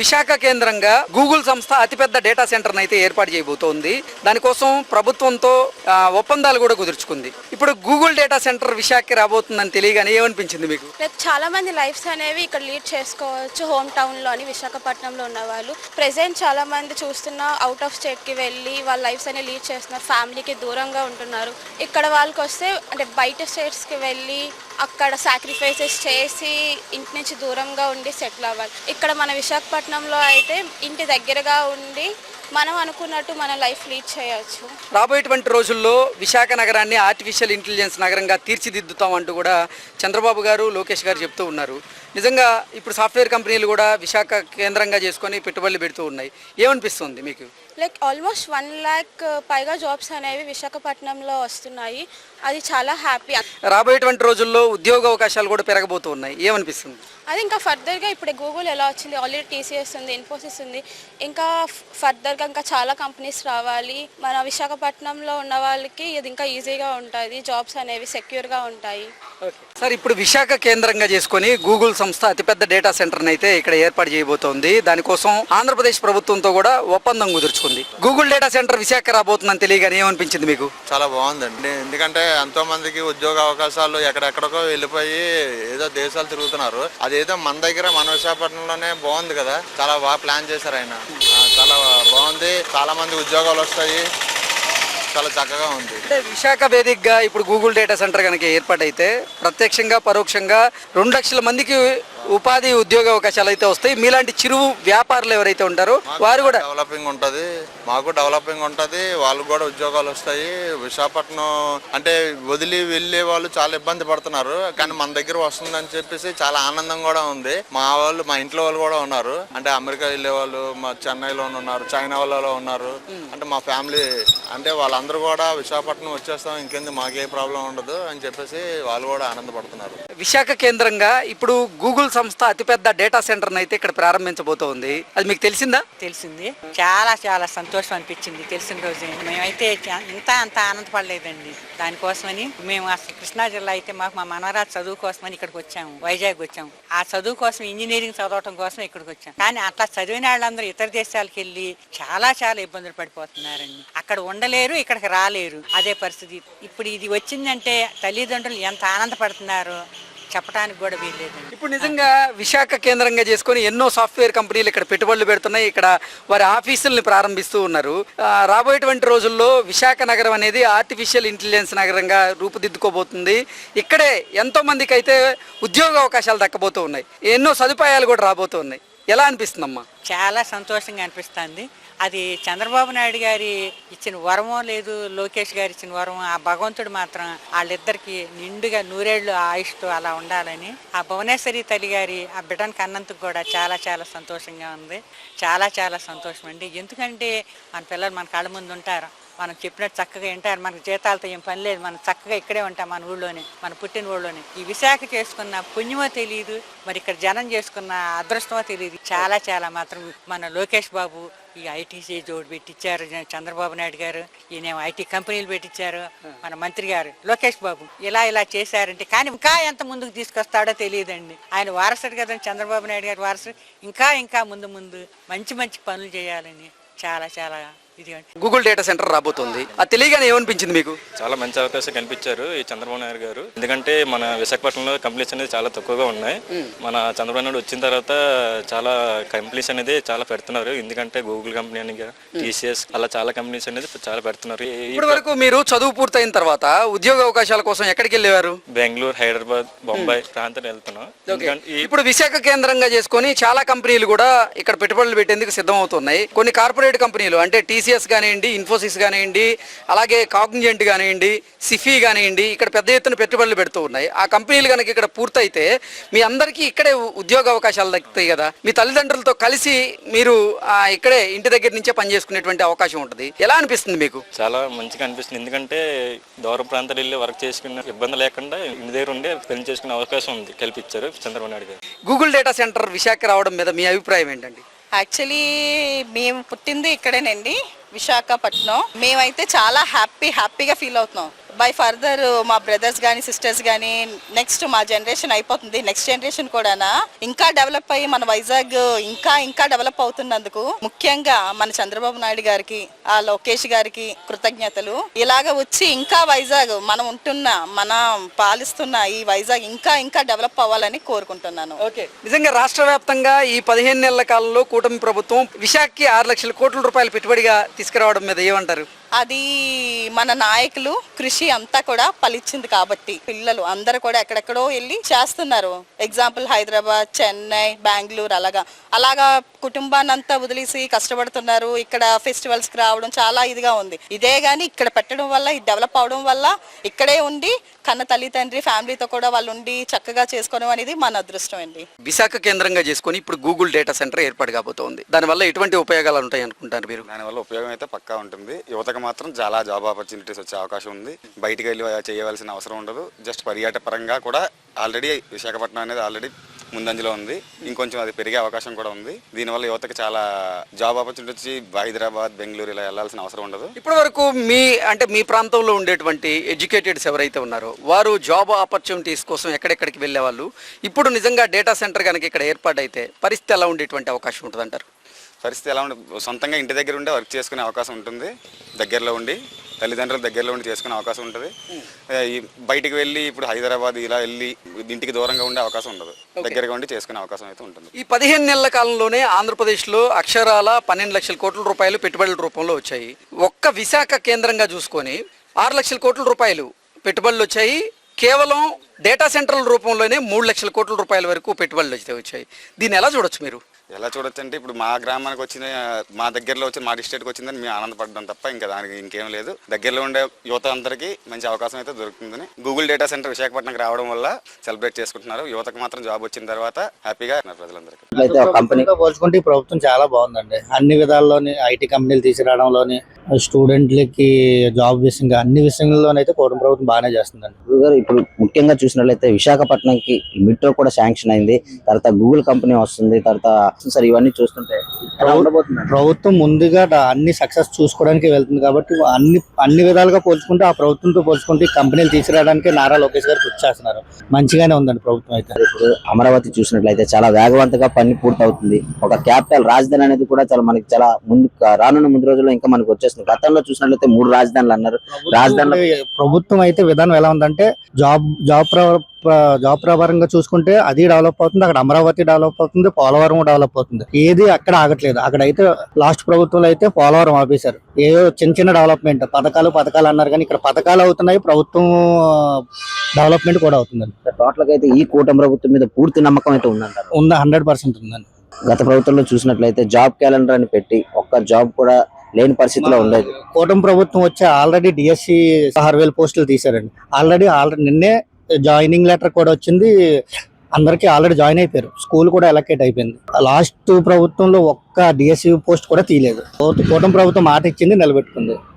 విశాఖ కేంద్రంగా గూగుల్ సంస్థ అతిపెద్ద డేటా సెంటర్ అయితే ఏర్పాటు చేయబోతోంది. దానికోసం ప్రభుత్వంతో ఒప్పందాలు కూడా కుదుర్చుకుంది. ఇప్పుడు గూగుల్ డేటా సెంటర్ విశాఖకి రాబోతుందని తెలియగానే ఏమనిపించింది మీకు? చాలా మంది లైఫ్స్ అనేవి ఇక్కడ లీడ్ చేసుకోవచ్చు హోమ్ టౌన్లోని విశాఖపట్నంలో ఉన్న వాళ్ళు ప్రెసెంట్ చాలా మంది చూస్తున్న అవుట్ ఆఫ్ స్టేట్కి వెళ్ళి వాళ్ళ లైఫ్స్ అనేవి లీడ్ చేస్తున్నారు. ఫ్యామిలీకి దూరంగా ఉంటున్నారు. ఇక్కడ వాళ్ళకి వస్తే అంటే బయట స్టేట్స్కి వెళ్ళి అక్కడ సాక్రిఫైసెస్ చేసి ఇంటి నుంచి దూరంగా ఉండి సెటిల్ అవ్వాలి. ఇక్కడ మన విశాఖపట్నంలో అయితే ఇంటి దగ్గరగా ఉండి మనం అనుకున్నట్టు మన లైఫ్ లీడ్ చేయవచ్చు రాబోయేటువంటి రోజుల్లో విశాఖ నగరాన్ని ఆర్టిఫిషియల్ ఇంటెలిజెన్స్ నగరంగా తీర్చిదిద్దుతాం అంటూ కూడా చంద్రబాబు గారు లోకేష్ గారు చెప్తూ ఉన్నారు. నిజంగా ఇప్పుడు సాఫ్ట్వేర్ కంపెనీలు కూడా విశాఖ కేంద్రంగా చేసుకొని పెట్టుబడులు పెడుతూ ఉన్నాయి. ఏమనిపిస్తుంది మీకు? లైక్ ఆల్మోస్ట్ వన్ ల్యాక్ పైగా జాబ్స్ అనేవి విశాఖపట్నంలో వస్తున్నాయి. అది చాలా హ్యాపీ. రాబోయేటువంటి రోజుల్లో ఉద్యోగ అవకాశాలు కూడా పెరగబోతూ ఉన్నాయి. ఏమనిపిస్తుంది? అది ఇంకా ఫర్దర్గా ఇప్పుడు గూగుల్ ఎలా వచ్చింది? ఆల్రెడీ టీసీఎస్ ఉంది ఇన్ఫోసిస్ ఉంది. ఇంకా ఫర్దర్గా ఇంకా చాలా కంపెనీస్ రావాలి. మన విశాఖపట్నంలో ఉన్న వాళ్ళకి ఇది ఇంకా ఈజీగా ఉంటుంది జాబ్స్ అనేవి సెక్యూర్గా ఉంటాయి. సార్ ఇప్పుడు విశాఖ కేంద్రంగా చేసుకొని గూగుల్ సంస్థ అతిపెద్ద డేటా సెంటర్ని అయితే ఇక్కడ ఏర్పాటు చేయబోతోంది. దానికోసం ఆంధ్రప్రదేశ్ ప్రభుత్వంతో కూడా ఒప్పందం కుదుర్చుకుంది గూగుల్ డేటా సెంటర్ విశాఖ రాబోతుందని తెలియగానే ఏమనిపించింది మీకు? చాలా బాగుందండి ఎందుకంటే ఎంతో మందికి ఉద్యోగ అవకాశాలు ఎక్కడెక్కడికో వెళ్ళిపోయి ఏదో దేశాలు తిరుగుతున్నారు. అదేదో మన దగ్గర మన విశాఖపట్నంలోనే బాగుంది కదా. చాలా బాగా ప్లాన్ చేశారు ఆయన. చాలా బాగుంది. చాలా మంది ఉద్యోగాలు వస్తాయి. చాలా చక్కగా ఉంది. అంటే విశాఖ వేదికగా ఇప్పుడు గూగుల్ డేటా సెంటర్ కనుక ఏర్పాటైతే ప్రత్యక్షంగా పరోక్షంగా రెండు లక్షల మందికి ఉపాధి ఉద్యోగ అవకాశాలు అయితే వస్తాయి. మీలాంటి చిరు వ్యాపారులు ఎవరైతే ఉంటారో వారు కూడా డెవలపింగ్ ఉంటది. మాకు డెవలపింగ్ ఉంటది. వాళ్ళకు కూడా ఉద్యోగాలు వస్తాయి. విశాఖపట్నం అంటే వదిలి వెళ్ళే వాళ్ళు చాలా ఇబ్బంది పడుతున్నారు. కానీ మన దగ్గర వస్తుందని చెప్పేసి చాలా ఆనందం కూడా ఉంది. మా వాళ్ళు మా ఇంట్లో వాళ్ళు కూడా ఉన్నారు. అంటే అమెరికా వెళ్ళే వాళ్ళు మా చెన్నైలో ఉన్నారు చైనా వాళ్ళలో ఉన్నారు. అంటే మా ఫ్యామిలీ అంటే వాళ్ళందరూ కూడా విశాఖపట్నం వచ్చేస్తాం. ఇంకేంది మాకే ప్రాబ్లం ఉండదు అని చెప్పేసి వాళ్ళు కూడా ఆనందపడుతున్నారు. విశాఖ కేంద్రంగా ఇప్పుడు గూగుల్ సంస్థ అతిపెద్ద డేటా సెంటర్ అయితే ఇక్కడ ప్రారంభించబోతోంది. అది మీకు తెలిసిందా? తెలిసింది. చాలా చాలా సంతోషం అనిపించింది తెలిసిన రోజు. మేమైతే చా- ఇంత అంత ఆనందపడలేదండి. దానికోసమని మేము అసలు కృష్ణా జిల్లా అయితే మాకు మా మనవరాజు చదువు కోసమని ఇక్కడికి వచ్చాము. వైజాగ్ వచ్చాము. ఆ చదువు కోసం ఇంజనీరింగ్ చదవటం కోసం ఇక్కడికి వచ్చాము కానీ అట్లా చదివిన వాళ్ళందరూ ఇతర దేశాలకు వెళ్ళి చాలా చాలా ఇబ్బందులు పడిపోతున్నారండి. అక్కడ ఉండలేరు ఇక్కడికి రాలేరు. అదే పరిస్థితి. ఇప్పుడు ఇది వచ్చిందంటే తల్లిదండ్రులు ఎంత ఆనందపడుతున్నారు చెప్పడానికి కూడా వీల్లేదండి. ఇప్పుడు నిజంగా విశాఖ కేంద్రంగా చేసుకొని ఎన్నో సాఫ్ట్వేర్ కంపెనీలు ఇక్కడ పెట్టుబడులు పెడుతున్నాయి. ఇక్కడ వారి ఆఫీసుల్ని ప్రారంభిస్తూ ఉన్నారు. రాబోయేటువంటి రోజుల్లో విశాఖ నగరం అనేది ఆర్టిఫిషియల్ ఇంటెలిజెన్స్ నగరంగా రూపుదిద్దుకోబోతుంది. ఇక్కడే ఎంతో మందికి అయితే ఉద్యోగ అవకాశాలు దక్కబోతూ ఉన్నాయి. ఎన్నో సదుపాయాలు కూడా రాబోతూ ఉన్నాయి. ఎలా అనిపిస్తుందమ్మా? చాలా సంతోషంగా అనిపిస్తుంది. అది చంద్రబాబు నాయుడు గారి ఇచ్చిన వరమో లేదు లోకేష్ గారు ఇచ్చిన వరం ఆ భగవంతుడు మాత్రం వాళ్ళిద్దరికి నిండుగా నూరేళ్ళు ఆయుష్తో అలా ఉండాలని ఆ భువనేశ్వరి తల్లి గారి ఆ బిడ్డను కన్నందుకు కూడా చాలా చాలా సంతోషంగా ఉంది. చాలా చాలా సంతోషం అండి. ఎందుకంటే మన పిల్లలు మన కళ్ళ ముందు ఉంటారు. మనం చెప్పినట్టు చక్కగా వింటారు. మనకు జీతాలతో ఏం పని లేదు. మనం చక్కగా ఇక్కడే ఉంటాం మన ఊళ్ళోనే మన పుట్టిన ఊళ్ళోనే. ఈ విశాఖ చేసుకున్న పుణ్యమో తెలియదు మరి ఇక్కడ జనం చేసుకున్న అదృష్టమో తెలియదు చాలా చాలా మాత్రం మన లోకేష్ బాబు ఈ ఐటీసీ జోడు పెట్టించారు చంద్రబాబు నాయుడు గారు ఈయన ఐటీ కంపెనీలు పెట్టించారు మన మంత్రి గారు లోకేష్ బాబు. ఇలా ఇలా చేశారంటే కానీ ఇంకా ఎంత ముందుకు తీసుకొస్తాడో తెలియదండి. ఆయన వారసుడు కదండి చంద్రబాబు నాయుడు గారి వారసుడు. ఇంకా ఇంకా ముందు ముందు మంచి మంచి పనులు చేయాలని చాలా చాలా గూగుల్ డేటా సెంటర్ రాబోతుంది. అది తెలియగానే ఏమనిపించింది మీకు? చాలా మంచి అవకాశం కనిపించారు ఈ చంద్రబాబు నాయుడు గారు. ఎందుకంటే మన విశాఖపట్నంలో కంపెనీస్ అనేది చాలా తక్కువగా ఉన్నాయి. మన చంద్రబాబు నాయుడు వచ్చిన తర్వాత చాలా కంపెనీస్ అనేది చాలా పెడుతున్నారు. ఎందుకంటే గూగుల్ కంపెనీ అని టీసీఎస్ అలా చాలా కంపెనీస్ అనేది చాలా పెడుతున్నారు. ఇప్పటి వరకు మీరు చదువు పూర్తయిన తర్వాత ఉద్యోగ అవకాశాల కోసం ఎక్కడికి వెళ్ళేవారు? బెంగళూరు హైదరాబాద్ బొంబాయి ప్రాంతం వెళ్తున్నాం. ఇప్పుడు విశాఖ కేంద్రంగా చేసుకొని చాలా కంపెనీలు కూడా ఇక్కడ పెట్టుబడులు పెట్టేందుకు సిద్ధం అవుతున్నాయి కొన్ని కార్పొరేట్ కంపెనీలు అంటే టీసీఎస్ కానివ్వండి ఇన్ఫోసిస్ కానివ్వండి అలాగే కాగ్నిజెంట్ కానివ్వండి సిఫీ కానివ్వండి ఇక్కడ పెద్ద ఎత్తున పెట్టుబడులు పెడుతూ ఉన్నాయి. ఆ కంపెనీలు కనుక ఇక్కడ పూర్తయితే మీ అందరికీ ఇక్కడే ఉద్యోగ అవకాశాలు దక్కుతాయి కదా. మీ తల్లిదండ్రులతో కలిసి మీరు ఇక్కడే ఇంటి దగ్గర నుంచే పనిచేసుకునేటువంటి అవకాశం ఉంటుంది. ఎలా అనిపిస్తుంది మీకు? చాలా మంచిగా అనిపిస్తుంది. ఎందుకంటే దూర ప్రాంతాలు వెళ్ళి వర్క్ చేసుకునే ఇబ్బంది లేకుండా ఇంటి దగ్గర ఉండే పని చేసుకునే అవకాశం ఉంది. కల్పించారు చంద్రబాబు నాయుడు గారు. గూగుల్ డేటా సెంటర్ విశాఖ రావడం మీద మీ అభిప్రాయం ఏంటండి? యాక్చువల్లీ మేము పుట్టింది ఇక్కడేనండి విశాఖపట్నం. మేమైతే చాలా హ్యాపీ హ్యాపీగా ఫీల్ అవుతున్నాం. బై ఫర్దర్ uh, మా బ్రదర్స్ కానీ సిస్టర్స్ కానీ నెక్స్ట్ మా జనరేషన్ అయిపోతుంది. నెక్స్ట్ జనరేషన్ కూడానా ఇంకా డెవలప్ అయ్యి మన వైజాగ్ uh, ఇంకా ఇంకా డెవలప్ అవుతున్నందుకు ముఖ్యంగా మన చంద్రబాబు నాయుడు గారికి ఆ లోకేష్ గారికి కృతజ్ఞతలు. ఇలాగ వచ్చి ఇంకా వైజాగ్ మనం ఉంటున్న మన పాలిస్తున్న ఈ వైజాగ్ ఇంకా ఇంకా డెవలప్ అవ్వాలని కోరుకుంటున్నాను. ఓకే. నిజంగా రాష్ట్ర వ్యాప్తంగా ఈ పదిహేను నెలల కాలంలో కూటమి ప్రభుత్వం విశాఖకి ఆరు లక్షల కోట్ల రూపాయలు పెట్టుబడిగా తీసుకురావడం మీద ఏమంటారు? అది మన నాయకులు కృషి అంతా కూడా ఫలించింది కాబట్టి పిల్లలు అందరు కూడా ఎక్కడెక్కడో వెళ్ళి చేస్తున్నారు. ఎగ్జాంపుల్ హైదరాబాద్ చెన్నై బెంగళూరు అలాగా. అలాగా కుటుంబాన్ని అంతా వదిలేసి కష్టపడుతున్నారు. ఇక్కడ ఫెస్టివల్స్కి రావడం చాలా ఇదిగా ఉంది. ఇదే కానీ ఇక్కడ పెట్టడం వల్ల ఇది డెవలప్ అవడం వల్ల ఇక్కడే ఉండి కన్న తల్లి తండ్రి ఫ్యామిలీతో కూడా వాళ్ళు ఉండి చక్కగా చేసుకోవడం అనేది మన అదృష్టం అండి. విశాఖ కేంద్రంగా చేసుకొని ఇప్పుడు గూగుల్ డేటా సెంటర్ ఏర్పాటు కాబోతోంది. దానివల్ల ఎటువంటి ఉపయోగాలు ఉంటాయి అనుకుంటారు మీరు? దానివల్ల ఉపయోగం అయితే పక్కా ఉంటుంది. యువతకు మాత్రం చాలా జాబ్ ఆపర్చునిటీస్ వచ్చే అవకాశం ఉంది. బయటికి వెళ్ళి చేయవలసిన అవసరం ఉండదు. జస్ట్ పర్యాటక పరంగా కూడా ఆల్రెడీ విశాఖపట్నం అనేది ఆల్రెడీ ముందంజలో ఉంది. ఇంకొంచెం అది పెరిగే అవకాశం కూడా ఉంది. దీనివల్ల యువతకి చాలా జాబ్ ఆపర్చునిటీ వచ్చి హైదరాబాద్ బెంగళూరు ఇలా వెళ్ళాల్సిన అవసరం ఉండదు. ఇప్పటి వరకు మీ అంటే మీ ప్రాంతంలో ఉండేటువంటి ఎడ్యుకేటెడ్స్ ఎవరైతే ఉన్నారో వారు జాబ్ ఆపర్చునిటీస్ కోసం ఎక్కడెక్కడికి వెళ్ళేవాళ్ళు? ఇప్పుడు నిజంగా డేటా సెంటర్ కనుక ఇక్కడ ఏర్పాటైతే పరిస్థితి ఎలా ఉండేటువంటి అవకాశం ఉంటుంది అంటారు పరిస్థితి ఎలా ఉండే సొంతంగా ఇంటి దగ్గర ఉండే వర్క్ చేసుకునే అవకాశం ఉంటుంది. దగ్గరలో ఉండి తల్లిదండ్రుల దగ్గరలో ఉండి చేసుకునే అవకాశం ఉంటుంది. ఈ బయటికి వెళ్ళి ఇప్పుడు హైదరాబాద్ ఇలా వెళ్ళి ఇంటికి దూరంగా ఉండే అవకాశం ఉండదు. దగ్గరగా ఉండి చేసుకునే అవకాశం అయితే ఉంటుంది. ఈ పదిహేను నెలల కాలంలోనే ఆంధ్రప్రదేశ్లో అక్షరాల పన్నెండు లక్షల కోట్ల రూపాయలు పెట్టుబడుల రూపంలో వచ్చాయి. ఒక్క విశాఖ కేంద్రంగా చూసుకొని ఆరు లక్షల కోట్ల రూపాయలు పెట్టుబడులు వచ్చాయి. కేవలం డేటా సెంటర్ల రూపంలోనే మూడు లక్షల కోట్ల రూపాయల వరకు పెట్టుబడులు వచ్చాయి. దీన్ని ఎలా చూడొచ్చు మీరు? ఎలా చూడొచ్చు అంటే ఇప్పుడు మా గ్రామానికి వచ్చిన మా దగ్గరలో వచ్చిన మా డిస్ట్రిక్ట్కి వచ్చిందని మేము ఆనందపడ్డాం తప్ప ఇంకా దానికి ఇంకేం లేదు. దగ్గరలో ఉండే యువత అందరికీ మంచి అవకాశం అయితే దొరుకుతుందని గూగుల్ డేటా సెంటర్ విశాఖపట్నంకి రావడం వల్ల సెలబ్రేట్ చేసుకుంటున్నారు. యువతకు మాత్రం జాబ్ వచ్చిన తర్వాత హ్యాపీగా ఉన్నారు ప్రజలందరికీ. అయితే ఒక కంపెనీ కంపెనీతో పోల్చుకుంటే ఈ ప్రభుత్వం చాలా బాగుందండి. అన్ని విధాల్లోని ఐటీ కంపెనీలు తీసుకురావడంలోని స్టూడెంట్లకి జాబ్ విషయంగా అన్ని విషయంలోనైతే కూటమి ప్రభుత్వం బాగానే చేస్తుందండి. గురువు గారు ఇప్పుడు ముఖ్యంగా చూసినట్లయితే విశాఖపట్నంకి మెట్రో కూడా శాంక్షన్ అయింది. తర్వాత గూగుల్ కంపెనీ వస్తుంది తర్వాత సార్ ఇవన్నీ చూస్తుంటే ప్రభుత్వం ముందుగా అన్ని సక్సెస్ చూసుకోవడానికి వెళ్తుంది కాబట్టి అన్ని అన్ని విధాలుగా పోల్చుకుంటే ఆ ప్రభుత్వంతో పోల్చుకుంటే ఈ కంపెనీలు తీసుకురావడానికి నారా లోకేష్ గారు కృషి చేస్తున్నారు. మంచిగానే ఉందండి ప్రభుత్వం అయితే. ఇప్పుడు అమరావతి చూసినట్లయితే చాలా వేగవంతంగా పని పూర్తవుతుంది. ఒక క్యాపిటల్ రాజధాని అనేది కూడా చాలా మనకి చాలా ముందు రానున్న ముందు రోజుల్లో ఇంకా మనకి వచ్చేస్తుంది. గతంలో చూసినట్లయితే మూడు రాజధానులు అన్నారు. రాజధానిలో ప్రభుత్వం అయితే విధానం ఎలా ఉందంటే జాబ్ జాబ్ జాబ్ ప్రకారంగా చూసుకుంటే అది డెవలప్ అవుతుంది అక్కడ అమరావతి డెవలప్ అవుతుంది పోలవరం డెవలప్ అవుతుంది. ఏది అక్కడ ఆగట్లేదు. అక్కడ అయితే లాస్ట్ ప్రభుత్వంలో అయితే పోలవరం ఆపేశారు. ఏదో చిన్న చిన్న డెవలప్మెంట్ పథకాలు పథకాలు అన్నారు కానీ ఇక్కడ పథకాలు అవుతున్నాయి ప్రభుత్వం డెవలప్మెంట్ కూడా అవుతుందండి. టోటల్గా అయితే ఈ కూటమి ప్రభుత్వం మీద పూర్తి నమ్మకం అయితే ఉందంటారు? ఉంది హండ్రెడ్ పర్సెంట్ ఉందండి. గత ప్రభుత్వంలో చూసినట్లయితే జాబ్ క్యాలెండర్ అని పెట్టి ఒక్క జాబ్ కూడా లేని పరిస్థితిలో ఉండేది. కూటమి ప్రభుత్వం వచ్చి ఆల్రెడీ డిఎస్సి ఆరు వేల పోస్టులు తీశారండి. ఆల్రెడీ ఆల్రెడీ నిన్నే జాయినింగ్ లెటర్ కూడా వచ్చింది. అందరికీ ఆల్రెడీ జాయిన్ అయిపోయారు. స్కూల్ కూడా ఎలకేట్ అయిపోయింది. లాస్ట్ ప్రభుత్వంలో ఒక్క డిఎస్సి పోస్ట్ కూడా తీయలేదు. కూటమి ప్రభుత్వం మాట ఇచ్చింది నిలబెట్టుకుంది.